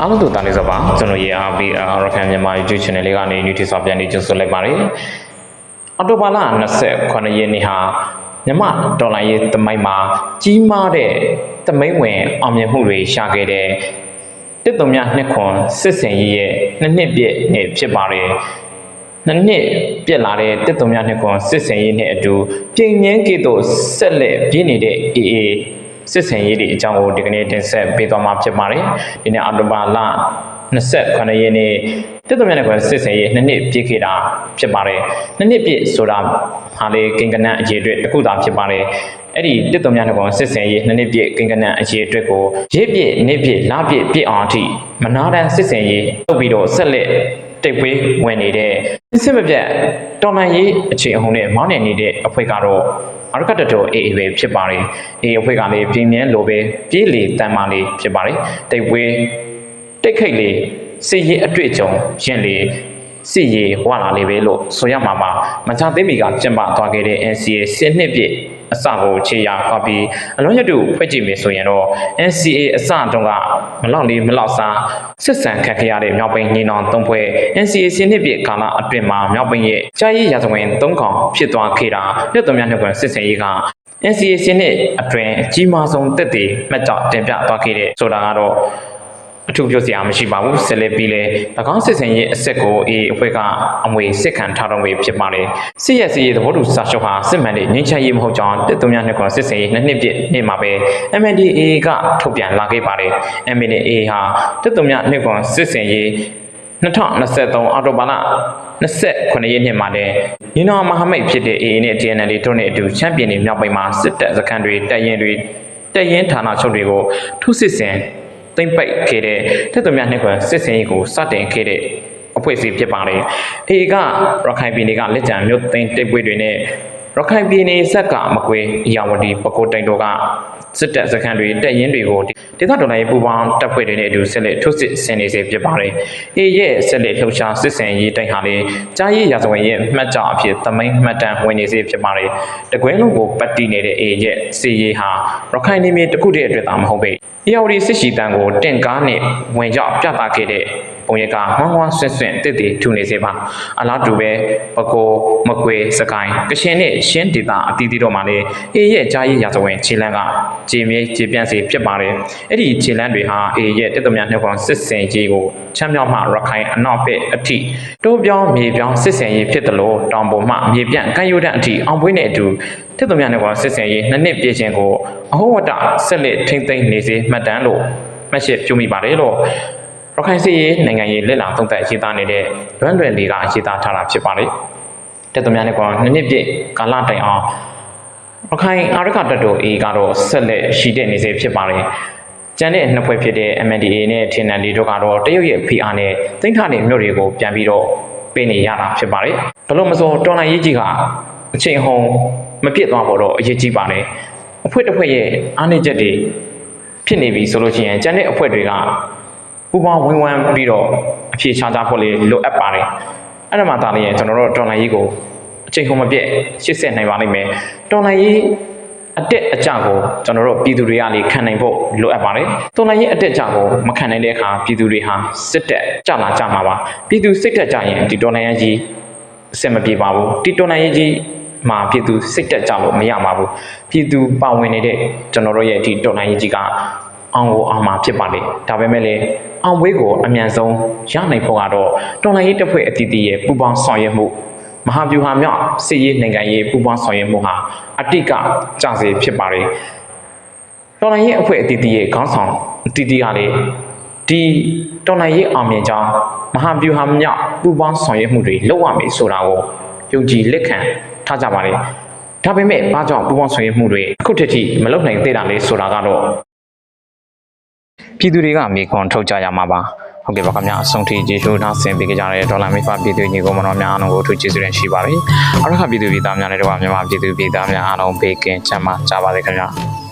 အားလုံးတို့တားလေးစောပါကျွန်တော်ရေအားပြီးရခိုင်မြန်မာ YouTube channel လေးကနေ new tips ပြန်နေကြဆိုလိုက်ပါတယ်အော်တိုဘာလ29ရက်နေ့ဟာမြန်မာဒေါ်လာရေးသမိုင်းမှာကြီးမားတဲ့သမိုင်းဝင်အောင်မြင်မှုတွေရှာခဲ့တဲ့တစ်သုံးမြနှစ်ခွန်စစ်စင်ကြီးရဲ့နှစ်နှစ်ပြည့်နေ့ဖြစ်ပါတယ်နှစ်နှစ်ပြည့်လာတဲ့တစ်သုံးမြနှစ်ခွန်စစ်စင်ကြီးနဲ့အတူပြင်မြင်းကေတို့ဆက်လက်ပြည့်နေတဲ့ AA စစ်စင်ရေးတွေအကြောင်းကိုဒီကနေ့တင်ဆက်ပေးသွားမှာဖြစ်ပါတယ်ဒီနေ့အော်တိုဘာလ29ရက်နေ့တက်တော်မြတ်နဲ့ကွယ်စစ်စင်ရေးနှစ်နှစ်ပြည့်ခဲ့တာဖြစ်ပါတယ်နှစ်နှစ်ပြည့်ဆိုတာဟာလေကိင်ကနန်အခြေအတွက်တစ်ခုသာဖြစ်ပါတယ်အဲ့ဒီတက်တော်မြတ်နဲ့ကွယ်စစ်စင်ရေးနှစ်နှစ်ပြည့်ကိင်ကနန်အခြေအတွက်ကိုရစ်ပြည့်နှစ်ပြည့်လပြည့်ပြည့်အောင်အထိမနာတန်စစ်စင်ရေးတုတ်ပြီးတော့ဆက်လက်တိတ်ပွေးဝင်နေတဲ့စစ်မပြတ် တော်လန်ရေးအခြေအဟုန်နဲ့မောင်းနေနေတဲ့အဖွဲ့ကတော့အရကတတော်အေးအေးပဲဖြစ်ပါတယ်အေးအဖွဲ့ကလည်းပြင်းပြင်းလိုပဲပြေးလေတန်မာလေးဖြစ်ပါတယ်တိတ်ပွေးတိတ်ခိတ်လေးစစ်ရေးအတွေ့အကြုံရင်လေ စစ်ရေးဝါလာလေးပဲလို့ဆိုရမှာပါမချသေးမီကကျင်းပသွားခဲ့တဲ့ NCA စစ်နှစ်ပြည့်အစကိုခြေရာကောက်ပြီးအလုံးရတုဖွဲ့ကြည့်မယ်ဆိုရင်တော့ NCA အစတုန်းကမလောက်လေးမလောက်စားစစ်ဆန်ခတ်ခဲ့ရတဲ့မြောက်ပိန်ညီနောင်သုံးဖွဲ့ NCA စစ်နှစ်ပြည့်ကာလအတွင်းမှာမြောက်ပိန်ရဲ့ကြာရေးရာဇဝင်၃កောင်ဖြစ်သွားခဲ့တာလက်တော်များနှစ်ကွန်စစ်စင်ရေးက NCA စစ်နှစ်အတွင်းအကြီးမားဆုံးတက်တည်မှတ်ကြောက်တင်ပြသွားခဲ့တဲ့ဆိုတာကတော့ အထူးပြောစရာမရှိပါဘူးဆက်လက်ပြီးလဲ၎င်းစစ်စင်ရေးအဆက်ကိုအေအဖွဲ့ကအမွေစစ်ခံထားတော့ဝေဖြစ်ပါတယ်စစ်ရက်စီရေးသဘောတူစာချုပ်ဟာစစ်မှန်တဲ့ငြိမ်းချမ်းရေးမဟုတ်ကြောင်းတက်သွများနှစ်ကွန်စစ်စင်ရေးနှစ်နှစ်ပြည့်နေ့မှာပဲ MNDAA ကထုတ်ပြန်လာခဲ့ပါတယ် MNDAA ဟာတက်သွများနှစ်ကွန်စစ်စင်ရေး2023အောက်တိုဘာလ29ရက်နေ့မှာလည်းညီနောင်မဟာမိတ်ဖြစ်တဲ့ AA နဲ့ TNL တို့နဲ့အတူချန်ပီယံတွေမြောက်ပိုင်းမှာစစ်တပ်စခန်းတွေတပ်ရင်းတွေတပ်ရင်းဌာနချုပ်တွေကိုထုစစ်ဆင် သိမ့်ပိုက်ခဲ့တဲ့တက်သွများနှစ်ခွန်စစ်စင်ရေးကိုစတင်ခဲ့တဲ့အဖွဲ့အစည်းဖြစ်ပါတယ်။ AA ကရခိုင်ပြည်နယ်ကလက်ကျန်မြို့သိမ်းတိတ်ပွေတွေနဲ့ ရခိုင်ပြည်နယ်ဆက်ကမကွေးအရာဝတီပကိုးတိုင်တို့ကစစ်တပ်စခန်းတွေတပ်ရင်းတွေကိုဒေသတော်လှန်ရေးပူးပေါင်းတပ်ဖွဲ့တွေနဲ့အတူဆက်လက်ထုတ်စစ်ဆင်နေစေဖြစ်ပါတယ်။ AA ရဲ့ဆက်လက်လှုပ်ရှားစစ်ဆင်ရေးတိုင်ဟာလေကြားရေးရာဇဝင်ရဲ့မှတ်ကြောင်အဖြစ်သမိုင်းမှတ်တမ်းဝင်နေစေဖြစ်ပါတယ်။တကွဲလုံးကိုပတ်တီနေတဲ့ AA ရဲ့စီရေးဟာရခိုင်နေမြေတစ်ခုတည်းအတွက်သာမဟုတ်ပေ။အေယာဝတီစစ်ရှိတန်းကိုတင့်ကားနဲ့ဝင်ရောက်ပြသခဲ့တဲ့ ပုံရကမွန်းဝါဆွင့်ဆွင့်တစ်တည်ထူနေစေပါအလားတူပဲပကိုးမကွေစကိုင်းကရှင်နဲ့ရှင်းဒေတာအတီးတီတော့မှလည်းအေရဲ့ကြားရေးရာဇဝင်ခြေလန်းကခြေမြေခြေပြန့်စေဖြစ်ပါတယ်အဲ့ဒီခြေလန်းတွေဟာအေရဲ့တက်သမနှုတ်ကောင်စစ်စင်ကြီးကိုချမ်းမြောက်မှရခိုင်အနောက်ဘက်အထိတိုးပြောင်းမြေပြောင်းစစ်စင်ကြီးဖြစ်တယ်လို့တောင်ပေါ်မှမြေပြန့်ကမ်းရိုးတန်းအထိအောင်ပွေးနဲ့အတူတက်သမနှုတ်ကောင်စစ်စင်ကြီးနှစ်နှစ်ပြည့်ခြင်းကိုအဟောဝတ္တဆက်လက်ထိမ့်သိမ့်နေစေမှတ်တမ်းလို့မှတ်ချက်ပြုမိပါတယ်လို့ ရခိုင်စစ်ရေးနိုင်ငံရေးလက်လာသုံးသပ်ရေးသားနေတဲ့လွမ်းလွယ်လေးကရေးသားထားတာဖြစ်ပါတယ်တက်သမနှုတ်ကောင်နှစ်နှစ်ပြည့်ကာလတိုင်အောင်ရခိုင်အာရကတတော် A ကတော့ဆက်လက်ရှိတဲ့နေစေဖြစ်ပါတယ်ကျန်တဲ့နှစ်ဖွဲ့ဖြစ်တဲ့ MNDA နဲ့ TNL တို့ကတော့တရုတ်ရဲ့ PR နဲ့သိန်းထားတဲ့မြို့တွေကိုပြန်ပြီးတော့ပေးနေရတာဖြစ်ပါတယ်ဘလို့မစောတော်လိုင်းရေးကြီးကအချိန်ဟုံမပြစ်သွားဖို့တော့အရေးကြီးပါတယ်အဖွဲ့တစ်ဖွဲ့ရဲ့အားနည်းချက်တွေဖြစ်နေပြီဆိုလို့ရှိရင်ကျန်တဲ့အဖွဲ့တွေက ပူပေါင်းဝင်းဝန်းပြီးတော့အဖြေချကြဖို့လေလိုအပ်ပါတယ်အဲ့ဒါမှသာလေကျွန်တော်တို့တော်လိုင်းရေးကိုအချိန်ဟုံမပြတ်ရှစ်ဆက်နိုင်ပါလိမ့်မယ်တော်လိုင်းရေးအတက်အကျကိုကျွန်တော်တို့ပြည်သူတွေကလေခံနိုင်ဖို့လိုအပ်ပါတယ်။တော်လိုင်းရေးအတက်အကျကိုမခံနိုင်တဲ့အခါပြည်သူတွေဟာစစ်တက်ကြလာကြမှာပါ။ပြည်သူစိတ်တက်ကြရင်ဒီတော်လိုင်းရေးကြီးအဆင်မပြေပါဘူး။ဒီတော်လိုင်းရေးကြီးမှာပြည်သူစိတ်တက်ကြလို့မရပါဘူး။ပြည်သူပါဝင်နေတဲ့ကျွန်တော်တို့ရဲ့ဒီတော်လိုင်းရေးကြီးက အောင်ကိုအောင်မှာဖြစ်ပါလေ။ဒါပေမဲ့လည်းအောင်ဝေးကိုအမြန်ဆုံးရနိုင်ဖို့ကတော့တော်လိုင်းရေးတပ်ဖွဲ့အတီးတီးရဲ့ပူးပေါင်းဆောင်ရွက်မှုမဟာဗျူဟာမြောက်စစ်ရေးနိုင်ငံရေးပူးပေါင်းဆောင်ရွက်မှုဟာအတိတ်ကကြစေဖြစ်ပါတယ်။တော်လိုင်းရေးအဖွဲ့အတီးတီးရဲ့ခေါင်းဆောင်အတီးတီးကလေဒီတော်လိုင်းရေးအောင်မြင်ကြောင်းမဟာဗျူဟာမြောက်ပူးပေါင်းဆောင်ရွက်မှုတွေလုပ်ရမယ်ဆိုတာကိုယုံကြည်လက်ခံထားကြပါလေ။ဒါပေမဲ့ဘာကြောင့်ပူးပေါင်းဆောင်ရွက်မှုတွေအခုထက်ထိမလုပ်နိုင်သေးတာလဲဆိုတာကတော့ ပြည်သူတွေကမြေခွန်ထုတ်ကြရမှာပါ။ဟုတ်ကဲ့ပါခင်ဗျာအဆုံးထိကျေးဇူးနောက်ဆင်ပေးကြတဲ့ဒေါ်လာမိဖပြည်သူညီကိုမတော်များအားလုံးကိုအထူးကျေးဇူးတင်ရှိပါတယ်။အားရခပြည်သူပြည်သားများနဲ့တော့မြန်မာပြည်သူပြည်သားများအားလုံးဘေးကင်းချမ်းသာကြပါစေခင်ဗျာ။